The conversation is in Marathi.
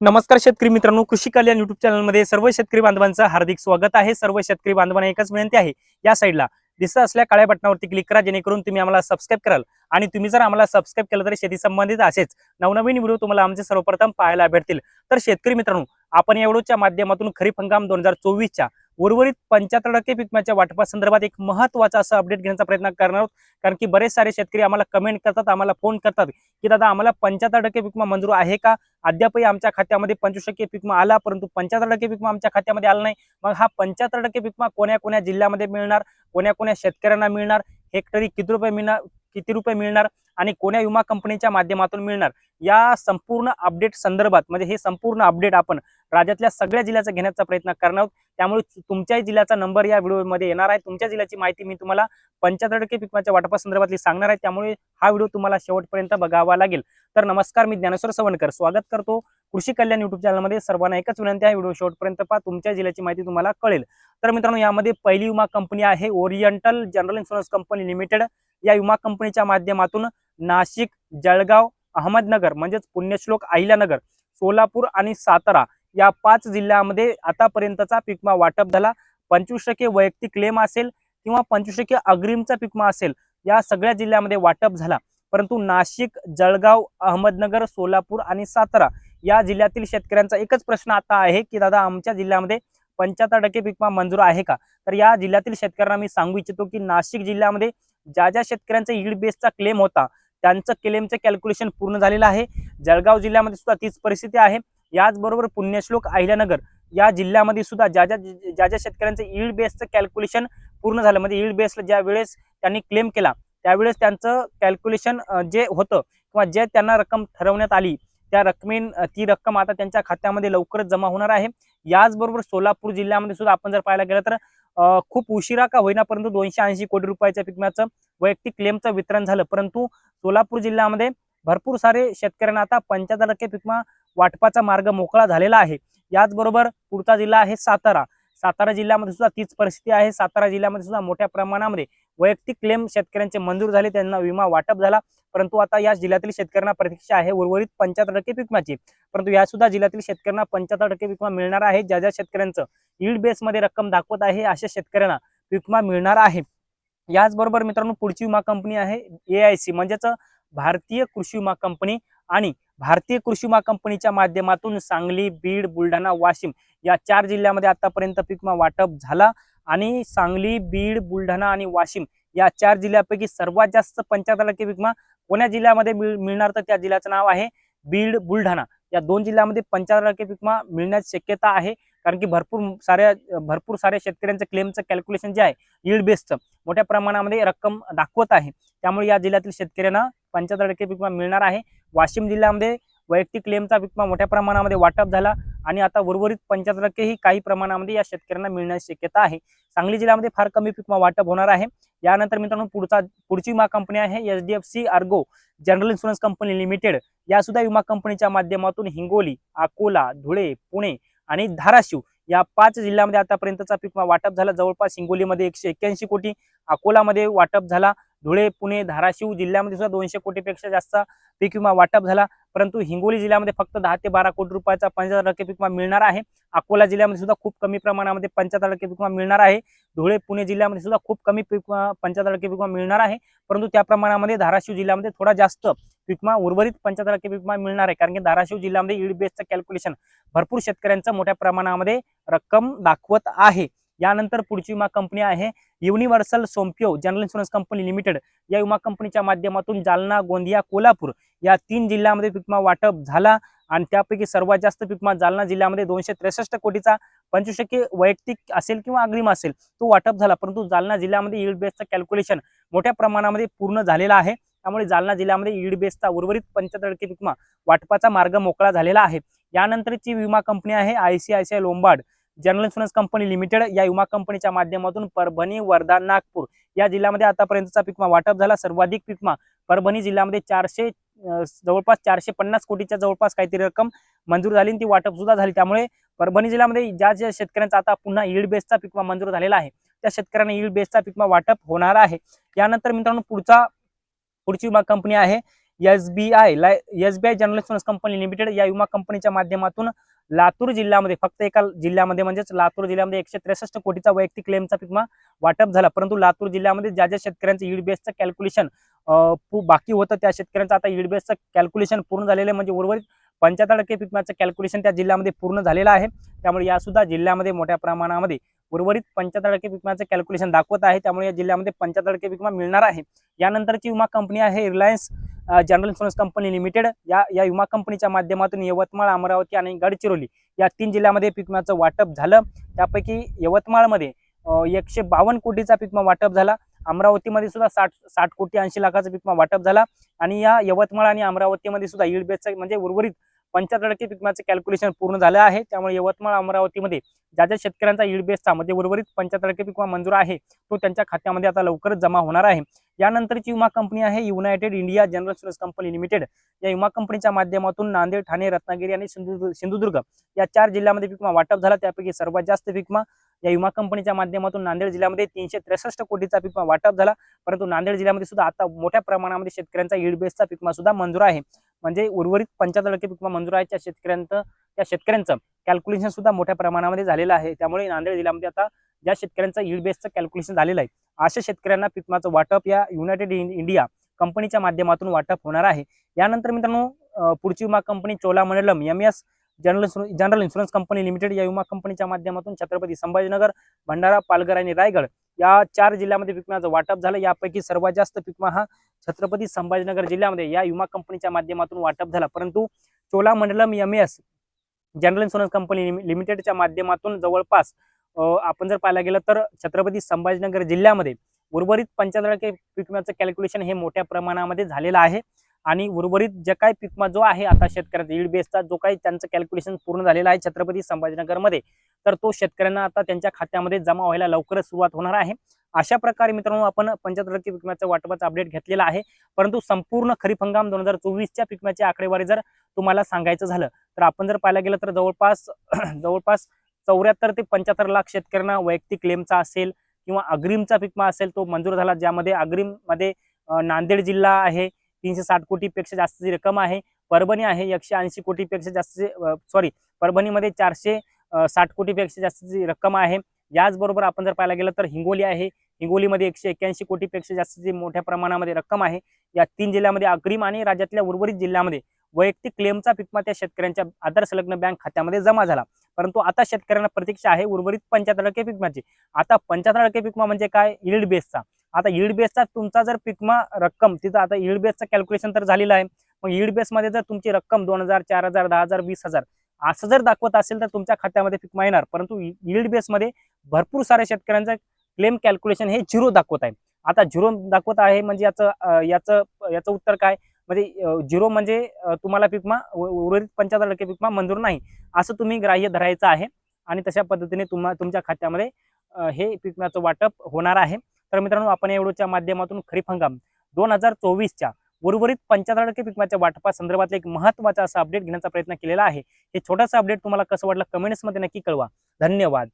नमस्कार शेतकरी मित्रांनो कृषी कल्याण युट्यूब चॅनलमध्ये सर्व शेतकरी बांधवांचं हार्दिक स्वागत आहे. सर्व शेतकरी बांधवांना एकच विनंती आहे या साईडला दिसत असल्या काळ्या बटनावरती क्लिक करा जेणेकरून तुम्ही आम्हाला सबस्क्राईब कराल. आणि तुम्ही जर आम्हाला सबस्क्राईब केलं तर शेती संबंधित असेच नवनवीन व्हिडिओ तुम्हाला आमचे सर्वप्रथम पाहायला भेटतील. तर शेतकरी मित्रांनो आपण या व्हिडिओच्या माध्यमातून खरीप हंगाम दोन हजार चोवीसच्या उर्वरित पंच्याहत्तर टक्के पिकम्याच्या वाटपासंदर्भात एक महत्त्वाचा असं अपडेट घेण्याचा प्रयत्न करणार आहोत. कारण की बरेच सारे शेतकरी आम्हाला कमेंट करतात आम्हाला फोन करतात की दादा आम्हाला पंच्याहत्तर टक्के पिकमा मंजूर आहे का? अद्यापही आमच्या खात्यामध्ये पंचवीस टक्के पिकमा आला परंतु पंच्याहत्तर टक्के पिकमा आमच्या खात्यामध्ये आला नाही. मग हा पंच्याहत्तर टक्के पिकमा कोण्या कोण्या जिल्ह्यामध्ये मिळणार? कोण्या कोण्या शेतकऱ्यांना मिळणार? हेक्टरी किती रुपये मिळणार किती रुपये मिळणार? आणि कोण्या विमा कंपनीच्या माध्यमातून मिळणार? या संपूर्ण अपडेट संदर्भात म्हणजे हे संपूर्ण अपडेट आपण राज्यातल्या सगळ्या जिल्ह्याचा घेण्याचा प्रयत्न करणार आहोत. त्यामुळे तुमच्याही जिल्ह्याचा नंबर या व्हिडिओमध्ये येणार आहे. तुमच्या जिल्ह्याची माहिती मी तुम्हाला पंच्याहत्तर टक्के पिकमाच्या वाटपासंदर्भातली सांगणार आहे. त्यामुळे हा व्हिडिओ तुम्हाला शेवटपर्यंत बघावा लागेल. तर नमस्कार मी ज्ञानेश्वर सवणकर स्वागत करतो कृषी कल्याण युट्यूब चॅनलमध्ये सर्वांना एकच विनंती आहे व्हिडिओ शेवटपर्यंत पहा. तुमच्या जिल्ह्याची माहिती तुम्हाला कळेल. तर मित्रांनो यामध्ये पहिली विमा कंपनी आहे oriental general insurance company limited या विमा कंपनीच्या माध्यमातून नाशिक जळगाव अहमदनगर म्हणजेच पुण्यश्लोक अहिल्यानगर सोलापूर आणि सातारा या पाच जिल्ह्यामध्ये आतापर्यंतचा पिकमा वाटप झाला. पंचवीस टक्के वैयक्तिक क्लेम असेल किंवा पंचवीस टक्के अग्रिमचा पिकमा असेल या सगळ्या जिल्ह्यामध्ये वाटप झाला. परंतु नाशिक जळगाव अहमदनगर सोलापूर आणि सातारा या जिल्ह्यातील शेतकऱ्यांचा एकच प्रश्न आता आहे की दादा आमच्या जिल्ह्यामध्ये पंच्याहत्तर टक्के पिकमा मंजूर आहे का? तर या जिल्ह्यातील शेतकऱ्यांना मी सांगू इच्छितो की नाशिक जिल्ह्यामध्ये ज्या ज्या शेतकऱ्यांचा इड बेसचा क्लेम होता त्यांचं क्लेमचं कॅल्क्युलेशन पूर्ण झालेलं आहे. जळगाव जिल्ह्यामध्ये सुद्धा तीच परिस्थिती आहे. याचबरोबर पुण्यश्लोक अहिल्यानगर या जिल्ह्यामध्ये सुद्धा ज्या ज्या ज्या ज्या शेतकऱ्यांचं ईड बेसचं कॅल्क्युलेशन पूर्ण झालं. म्हणजे ईल्ड बेसला ज्या वेळेस त्यांनी क्लेम केला त्यावेळेस त्यांचं कॅल्क्युलेशन जे होतं किंवा जे त्यांना रक्कम ठरवण्यात आली त्या रकमेन ती रक्कम आता त्यांच्या खात्यामध्ये लवकरच जमा होणार आहे. याचबरोबर सोलापूर जिल्ह्यामध्ये सुद्धा आपण जर पाहायला गेलं तर खूप उशिरा का होईना परंतु दोनशे ऐंशी कोटी रुपयाच्या पिकम्याचं वैयक्तिक क्लेमचं वितरण झालं. परंतु सोलापूर जिल्ह्यामध्ये भरपूर सारे शेतकऱ्यांना आता पंच्याहत्तर टक्के पिकमा वाटपाचा मार्ग मोकळा झालेला आहे. याचबरोबर पुढचा जिल्हा आहे सातारा. सातारा जिल्ह्यामध्ये सुद्धा तीच परिस्थिती आहे. सातारा जिल्ह्यामध्ये सुद्धा मोठ्या प्रमाणामध्ये वैयक्तिक क्लेम शेतकऱ्यांचे मंजूर झाले. त्यांना विमा वाटप झाला. परंतु आता या जिल्ह्यातील शेतकऱ्यांना प्रतीक्षा आहे. उर्वरित पंच्याहत्तर टक्के पिकमाची परंतु या सुद्धा जिल्ह्यातील शेतकऱ्यांना पंच्याहत्तर टक्के पिकमा मिळणार आहे. ज्या ज्या शेतकऱ्यांचं ईड बेसमध्ये रक्कम दाखवत आहे अशा शेतकऱ्यांना पिकमा मिळणार आहे. याचबरोबर मित्रांनो पुढची विमा कंपनी आहे ए आय सी म्हणजेच भारतीय कृषी विमा कंपनी आणि भारतीय कृषी विमा कंपनीच्या माध्यमातून सांगली बीड बुलढाणा वाशिम या चार जिल्ह्यामध्ये आतापर्यंत पिकमा वाटप झाला आणि सांगली बीड बुलढाणा आणि वाशिम या चार जिल्ह्यापैकी सर्वात जास्त पंच्याहत्तर टक्के पिकमा कोण्या जिल्ह्यामध्ये मिळ- मिळणार तर त्या जिल्ह्याचं नाव आहे बीड बुलढाणा. या दोन जिल्ह्यामध्ये पंच्याहत्तर टक्के पिकमा मिळण्याची शक्यता आहे कारण की भरपूर साऱ्या भरपूर साऱ्या शेतकऱ्यांचं क्लेमचं कॅल्क्युलेशन जे आहे यील्ड बेसचं मोठ्या प्रमाणामध्ये रक्कम दाखवत आहे. त्यामुळे या जिल्ह्यातील शेतकऱ्यांना पंच्याहत्तर टक्के पिकमा मिळणार आहे. वाशिम जिल्ह्यामध्ये वैयक्तिक क्लेमचा विकमा मोठ्या प्रमाणामध्ये वाटप झाला आणि आता उर्वरित पंच्याहत्तर टक्के ही काही प्रमाणामध्ये या शेतकऱ्यांना मिळण्याची शक्यता आहे. सांगली जिल्ह्यामध्ये फार कमी पिकमा वाटप होणार आहे. यानंतर मित्रांनो पुढचा पुढची विमा कंपनी आहे H D F C Ergo general insurance company limited. या सुद्धा विमा कंपनीच्या माध्यमातून हिंगोली अकोला धुळे पुणे आणि धाराशिव या पाच जिल्ह्यामध्ये आतापर्यंतचा पिकमा वाटप झाला. जवळपास हिंगोलीमध्ये एकशे एक्क्याऐंशी कोटी अकोलामध्ये वाटप झाला. धुळे पुणे धाराशिव जिल्ह्यामध्ये सुद्धा दोनशे कोटीपेक्षा जास्त पीक विमा वाटप झाला. परंतु हिंगोली जिल्ह्यामध्ये फक्त दहा ते बारा कोटी रुपयाचा पंच्याहत्तर टक्के पीक विमा मिळणार आहे. अकोला जिल्ह्यामध्ये सुद्धा खूप कमी प्रमाणामध्ये पंच्याहत्तर टक्के पीक विमा मिळणार आहे. धुळे पुणे जिल्ह्यामध्ये सुद्धा खूप कमी पीक पंच्याहत्तर टक्के पीक विमा मिळणार आहे. परंतु त्या प्रमाणामध्ये धाराशिव जिल्ह्यामध्ये थोडा जास्त पीक विमा उर्वरित पंच्याहत्तर टक्के पीक विमा मिळणार आहे. कारण की धाराशिव जिल्ह्यामध्ये ईड बेसचं कॅल्क्युलेशन भरपूर शेतकऱ्यांचं मोठ्या प्रमाणामध्ये रक्कम दाखवत आहे. यानंतर पुढची विमा कंपनी आहे universal Sompo general insurance company limited. या विमा कंपनीच्या माध्यमातून जालना गोंदिया कोल्हापूर या तीन जिल्ह्यामध्ये पिकमा वाटप झाला आणि त्यापैकी सर्वात जास्त पिकमा जालना जिल्ह्यामध्ये दोनशे त्रेसष्ट कोटीचा पंचवीस टक्के वैयक्तिक असेल किंवा अग्रिम असेल तो वाटप झाला. परंतु जालना जिल्ह्यामध्ये ईल्ड बेसचं कॅल्क्युलेशन मोठ्या प्रमाणामध्ये पूर्ण झालेला आहे. त्यामुळे जालना जिल्ह्यामध्ये ईड बेसचा उर्वरित पंच्याहत्तर टक्के पिकमा वाटपाचा मार्ग मोकळा झालेला आहे. यानंतरची विमा कंपनी आहे I C I C I Lombard general insurance company limited या विमा कंपनीच्या माध्यमातून परभणी वर्धा नागपूर या जिल्ह्यामध्ये आतापर्यंतचा पिकमा वाटप झाला. सर्वाधिक पिकमा परभणी जिल्ह्यामध्ये चारशे जवळपास चारशे पन्नास कोटीच्या जवळपास काहीतरी रक्कम मंजूर झाली आणि ती वाटप सुद्धा झाली. त्यामुळे परभणी जिल्ह्यामध्ये ज्या ज्या शेतकऱ्यांचा आता पुन्हा ईल्ड बेसचा पिकमा मंजूर झालेला आहे त्या शेतकऱ्यांना ईल्ड बेसचा पिकमा वाटप होणार आहे. यानंतर मित्रांनो पुढचा पुढची विमा कंपनी आहे S B I S B I general insurance company limited या विमा कंपनीच्या माध्यमातून लातूर जिल्ह्यामध्ये फक्त एका जिल्ह्यामध्ये म्हणजेच लातूर जिल्ह्यामध्ये एकशे त्रेसष्ट कोटीचा वैयक्तिक क्लेमचा पिकमा वाटप झाला. परंतु लातूर जिल्ह्यामध्ये ज्या ज्या शेतकऱ्यांचं ईड बेसचं कॅल्क्युलेशन बाकी होतं त्या शेतकऱ्यांचं आता ईड बेसचं कॅल्क्युलेशन पूर्ण झालेलं म्हणजे उर्वरित पंच्याहत्तर टक्के विम्याचं कॅल्क्युलेशन त्या जिल्ह्यामध्ये पूर्ण झालेलं आहे. त्यामुळे यासुद्धा जिल्ह्यामध्ये मोठ्या प्रमाणामध्ये उर्वरित पंच्याहत्तर टक्के कॅल्क्युलेशन दाखवत आहे. त्यामुळे या जिल्ह्यामध्ये पंच्याहत्तर टक्के विमा मिळणार आहे. यानंतरची विमा कंपनी आहे Reliance general insurance company limited या या विमा कंपनीच्या माध्यमातून यवतमाळ अमरावती आणि गडचिरोली या तीन जिल्ह्यामध्ये पिकमाचं विम्याचं वाटप झालं. त्यापैकी यवतमाळमध्ये एकशे बावन्न कोटीचा पीक वाटप झाला. अमरावतीमध्ये सुद्धा साठ साठ कोटी ऐंशी लाखाचा पीक वाटप झाला. आणि या यवतमाळ आणि अमरावतीमध्ये सुद्धा ईडबेचं म्हणजे उर्वरित पंच्याहत्तर टक्के पिकमाचं कॅल्क्युलेशन पूर्ण झालं आहे. त्यामुळे यवतमाळ अमरावतीमध्ये ज्या ज्या शेतकऱ्यांचा ईड बेसचा म्हणजे उर्वरित पंच्याहत्तर टक्के पिकमा मंजूर आहे तो त्यांच्या खात्यामध्ये आता लवकरच जमा होणार आहे. यानंतरची विमा कंपनी आहे united India general insurance company limited या विमा कंपनीच्या माध्यमातून नांदेड ठाणे रत्नागिरी आणि सिंधुदुर्ग सिंधुदुर्ग या चार जिल्ह्यामध्ये पिकमा वाटप झाला. त्यापैकी सर्वात जास्त पिकमा या विमा कंपनीच्या माध्यमातून नांदेड जिल्ह्यामध्ये तीनशे त्रेसष्ट कोटीचा पीक वाटप झाला. परंतु नांदेड जिल्ह्यामध्ये सुद्धा आता मोठ्या प्रमाणामध्ये शेतकऱ्यांचा ईड बेसचा पीक सुद्धा मंजूर आहे. म्हणजे उर्वरित पंच्याहत्तर टक्के पीक मंजूर आहे त्या शेतकऱ्यांचं त्या शेतकऱ्यांचं. कॅल्क्युलेशन सुद्धा मोठ्या प्रमाणामध्ये झालेलं आहे. त्यामुळे नांदेड जिल्ह्यामध्ये आता ज्या शेतकऱ्यांचं ईड बेसचं कॅल्क्युलेशन झालेलं आहे अशा शेतकऱ्यांना पिकमाचं वाटप या युनायटेड इंडिया कंपनीच्या माध्यमातून वाटप होणार आहे. यानंतर मित्रांनो पुढची विमा company Cholamandalam M S general insurance general insurance company limited या विमा कंपनीच्या माध्यमातून छत्रपती संभाजीनगर भंडारा पालघर आणि रायगड या चार जिल्ह्यामध्ये पिकमाचं वाटप झालं. यापैकी सर्वात जास्त पिकमा हा छत्रपती संभाजीनगर जिल्ह्यामध्ये या विमा कंपनीच्या माध्यमातून वाटप झाला. परंतु Cholamandalam M S general insurance company लिमिटेडच्या माध्यमातून जवळपास आपण जर पाहायला गेलं तर छत्रपती संभाजीनगर जिल्ह्यामध्ये उर्वरित पंच्याहत्तर टक्के पीक विम्याचं कॅल्क्युलेशन हे मोठ्या प्रमाणामध्ये झालेलं आहे. आणि उर्वरित जे काही पीक विमा जो आहे आता शेतकऱ्याचा ईड बेसचा जो काही त्यांचं कॅल्क्युलेशन पूर्ण झालेलं आहे छत्रपती संभाजीनगरमध्ये तर तो शेतकऱ्यांना आता त्यांच्या खात्यामध्ये जमा व्हायला लवकरच सुरुवात होणार आहे. अशा प्रकारे मित्रांनो आपण पंच्याहत्तर टक्के पीक वाटपाचा अपडेट घेतलेला आहे. परंतु संपूर्ण खरीप हंगाम दोन हजार चोवीसच्या पिकम्याची आकडेवारी जर तुम्हाला सांगायचं झालं तर आपण जर पाहायला गेलं तर जवळपास जवळपास चौऱ्याहत्तर ते पंच्याहत्तर लाख शेतकऱ्यांना वैयक्तिक क्लेमचा असेल किंवा अग्रिमचा पिकमा असेल तो मंजूर झाला ज्यामध्ये अग्रिममध्ये नांदेड जिल्हा आहे तीनशे साठ कोटीपेक्षा जास्तची रक्कम आहे. परभणी आहे एकशे ऐंशी कोटीपेक्षा जास्त सॉरी परभणीमध्ये चारशे साठ कोटीपेक्षा जास्तची रक्कम आहे याचबरोबर आपण जर पाहायला गेलं तर हिंगोली आहे. हिंगोलीमध्ये एकशे एक्क्याऐंशी कोटीपेक्षा जास्तीची मोठ्या प्रमाणामध्ये रक्कम आहे या तीन जिल्ह्यामध्ये अग्रिम आणि राज्यातल्या उर्वरित जिल्ह्यामध्ये वैयक्तिक क्लेमचा पिकमा त्या शेतकऱ्यांच्या आधार संलग्न बँक खात्यामध्ये जमा झाला. परंतु आता शेतकऱ्यांना प्रतीक्षा आहे उर्वरित पंच्याहत्तर टक्के पिकमाची. आता पंच्याहत्तर टक्के पिकमा म्हणजे काय? इल्ड बेसचा आता इल्ड बेसचा तुमचा जर पिकमा रक्कम तिथं आता इल्ड बेसचं कॅल्क्युलेशन तर झालेलं आहे. मग इल्ड बेसमध्ये जर तुमची रक्कम दोन हजार चार हजार दहा हजार वीस हजार असं जर दाखवत असेल तर तुमच्या खात्यामध्ये पिकमा येणार परंतु यील्ड बेसमध्ये भरपूर साऱ्या शेतकऱ्यांचं क्लेम कॅल्क्युलेशन हे झिरो दाखवत आहे. आता झिरो दाखवत आहे म्हणजे याचं याचं याचं उत्तर काय? म्हणजे झिरो म्हणजे तुम्हाला पिकमा उर्वरित पंच्याहत्तर टक्के पिकमा मंजूर नाही. असं तुम्ही ग्राह्य धरायचं आहे आणि तशा पद्धतीने तुम्हा तुमच्या खात्यामध्ये हे पिकम्याचं वाटप होणार आहे. तर मित्रांनो आपण एवढोच्या माध्यमातून खरीप हंगाम दोन हजार चोवीसच्या उर्वरित पंच्याहत्तर टक्के वाटपा वाटपासंदर्भातलं एक महत्त्वाचा असा अपडेट घेण्याचा प्रयत्न केलेला आहे. हे छोटासा अपडेट तुम्हाला कसं वाटलं कमेंट्समध्ये नक्की कळवा. धन्यवाद.